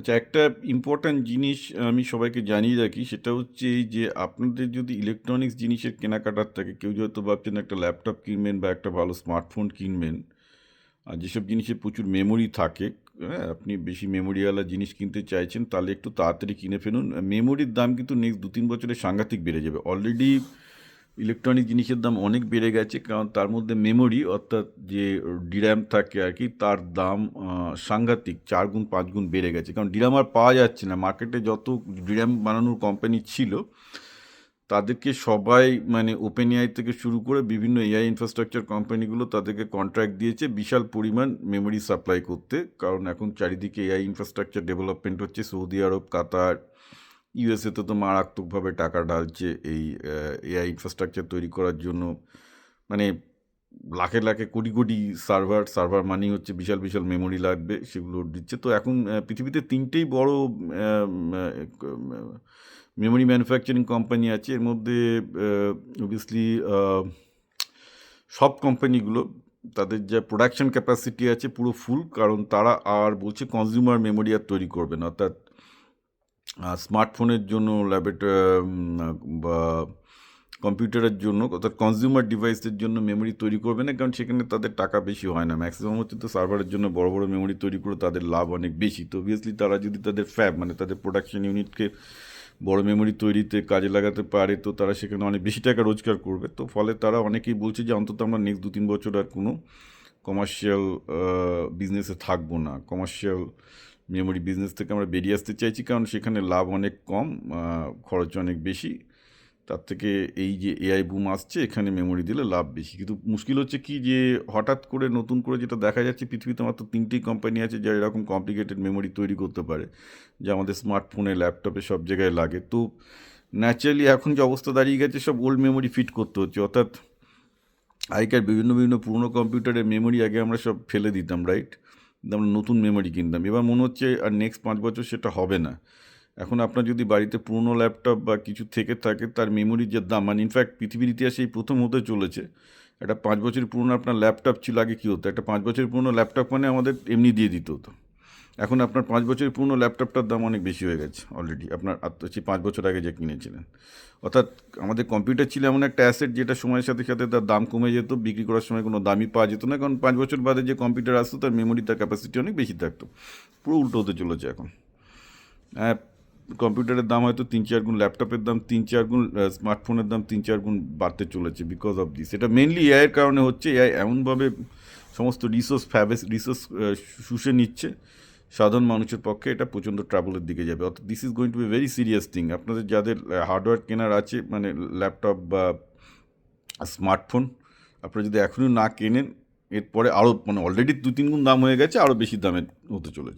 আচ্ছা একটা ইম্পর্ট্যান্ট জিনিস আমি সবাইকে জানিয়ে রাখি, সেটা হচ্ছে এই যে আপনাদের যদি ইলেকট্রনিক্স জিনিসের কেনাকাটার থাকে, কেউ হয়তো ভাবছেন একটা ল্যাপটপ কিনবেন বা একটা ভালো স্মার্টফোন কিনবেন, আর যেসব জিনিসে প্রচুর মেমোরি থাকে হ্যাঁ আপনি বেশি মেমোরিওয়ালা জিনিস কিনতে চাইছেন, তাহলে একটু তাড়াতাড়ি কিনে ফেলুন। মেমোরির দাম কিন্তু নেক্সট দু তিন বছরে সাংঘাতিক বেড়ে যাবে। অলরেডি ইলেকট্রনিক জিনিসের দাম অনেক বেড়ে গেছে, কারণ তার মধ্যে মেমোরি অর্থাৎ যে ডির্যাম থাকে আর কি, তার দাম সাংঘাতিক চার গুণ, পাঁচ গুণ বেড়ে গেছে। কারণ ডির্যাম আর পাওয়া যাচ্ছে না। মার্কেটে যত ডির্যাম বানানোর কোম্পানি ছিল, তাদেরকে সবাই মানে ওপেন এআই থেকে শুরু করে বিভিন্ন এআই ইনফ্রাস্ট্রাকচার কোম্পানিগুলো তাদেরকে কন্ট্রাক্ট দিয়েছে বিশাল পরিমাণ মেমোরি সাপ্লাই করতে। কারণ এখন চারিদিকে এআই ইনফ্রাস্ট্রাকচার ডেভেলপমেন্ট হচ্ছে, সৌদি আরব, কাতার ইউএসএতে তো মারাত্মকভাবে টাকা ঢালছে এই এআই ইনফ্রাস্ট্রাকচার তৈরি করার জন্য। মানে লাখে লাখে কোটি কোটি সার্ভার সার্ভার মানি হচ্ছে, বিশাল বিশাল মেমোরি লাগবে, সেগুলো দিচ্ছে। তো এখন পৃথিবীতে তিনটেই বড় মেমোরি ম্যানুফ্যাকচারিং কোম্পানি আছে। এর মধ্যে অবভিয়াসলি সব কোম্পানিগুলো তাদের যা প্রোডাকশন ক্যাপাসিটি আছে পুরো ফুল কারণ তারা আর বলছে কনজিউমার মেমোরি আর তৈরি করবে না। অর্থাৎ স্মার্টফোনের জন্য ল্যাবেট বা কম্পিউটারের জন্য, অর্থাৎ কনজিউমার ডিভাইসের জন্য মেমোরি তৈরি করবে না, কারণ সেখানে তাদের টাকা বেশি হয় না। ম্যাক্সিমাম হচ্ছে তো সার্ভারের জন্য বড় বড় মেমোরি তৈরি করে তাদের লাভ অনেক বেশি। তো অবভিয়াসলি তারা যদি তাদের ফ্যাব মানে তাদের প্রোডাকশন ইউনিটকে বড় মেমোরি তৈরিতে কাজে লাগাতে পারে, তো তারা সেখানে অনেক বেশি টাকা রোজগার করবে। তো ফলে তারা অনেকেই বলছে যে অন্তত আমরা নেক্সট দু তিন বছর আর কোনো কমার্শিয়াল বিজনেসে থাকব না। কমার্শিয়াল মেমোরি বিজনেস থেকে আমরা বেরিয়ে আসতে চাইছি, কারণ সেখানে লাভ অনেক কম খরচ অনেক বেশি। তার থেকে এই যে এআই বুম আসছে, এখানে মেমোরি দিলে লাভ বেশি। কিন্তু মুশকিল হচ্ছে কি যে, হঠাৎ করে, নতুন করে যেটা দেখা যাচ্ছে, পৃথিবীতে মাত্র তিনটি কোম্পানি আছে, যারা এরকম কমপ্লিকেটেড মেমোরি তৈরি করতে পারে, যা আমাদের স্মার্টফোনে ল্যাপটপে সব জায়গায় লাগে। তো ন্যাচারালি এখন যে অবস্থা দাঁড়িয়ে গেছে, সব ওল্ড মেমোরি ফিট করতে হচ্ছে। অর্থাৎ আগেকার বিভিন্ন বিভিন্ন পুরনো কম্পিউটারের মেমোরি আগে আমরা সব ফেলে দিতাম রাইট আমরা নতুন মেমোরি কিনতাম। এবার মনে হচ্ছে, আর নেক্সট পাঁচ বছর সেটা হবে না। এখন আপনার যদি বাড়িতে পুরনো ল্যাপটপ বা কিছু থেকে থাকে, তার মেমোরির যে দাম মানে ইনফ্যাক্ট পৃথিবীর ইতিহাসে এই প্রথম হতে চলেছে। একটা পাঁচ বছর পুরনো আপনার ল্যাপটপ ছিল আগে কী হতো? একটা পাঁচ বছর পুরনো ল্যাপটপ মানে আমাদের এমনি দিয়ে দিতে হতো। এখন আপনার পাঁচ বছরের পুরনো ল্যাপটপটার দাম অনেক বেশি হয়ে গেছে অলরেডি আপনার আত্ম- সেই পাঁচ বছর আগে যে কিনেছিলেন। অর্থাৎ আমাদের কম্পিউটার ছিল এমন একটা অ্যাসেট যেটা সময়ের সাথে সাথে তার দাম কমে যেত, বিক্রি করার সময় কোনো দামই পাওয়া যেত না, কারণ পাঁচ বছর বাদে যে কম্পিউটার আসতো, তার মেমোরি তার ক্যাপাসিটি অনেক বেশি থাকতো। পুরো উল্টো হতে চলেছে এখন। হ্যাঁ কম্পিউটারের দাম হয়তো তিন চার গুণ, ল্যাপটপের দাম তিন চার গুণ স্মার্টফোনের দাম তিন চার গুণ বাড়তে চলেছে বিকজ অফ দিস এটা মেনলি এআইয়ের কারণে হচ্ছে এআই এমনভাবে সমস্ত রিসোর্স ফ্যাবেস রিসোর্স শুষে নিচ্ছে সাধারণ মানুষের পক্ষে এটা প্রচণ্ড ট্রাবলের দিকে যাবে। অর্থাৎ this is going to be very serious thing আপনাদের যাদের হার্ডওয়্যার কেনার আছে মানে ল্যাপটপ বা স্মার্টফোন আপনারা যদি এখনও না কেনেন, এরপরে আরও মানে অলরেডি দু তিন গুণ দাম হয়ে গেছে আরও বেশি দামের হতে চলেছে।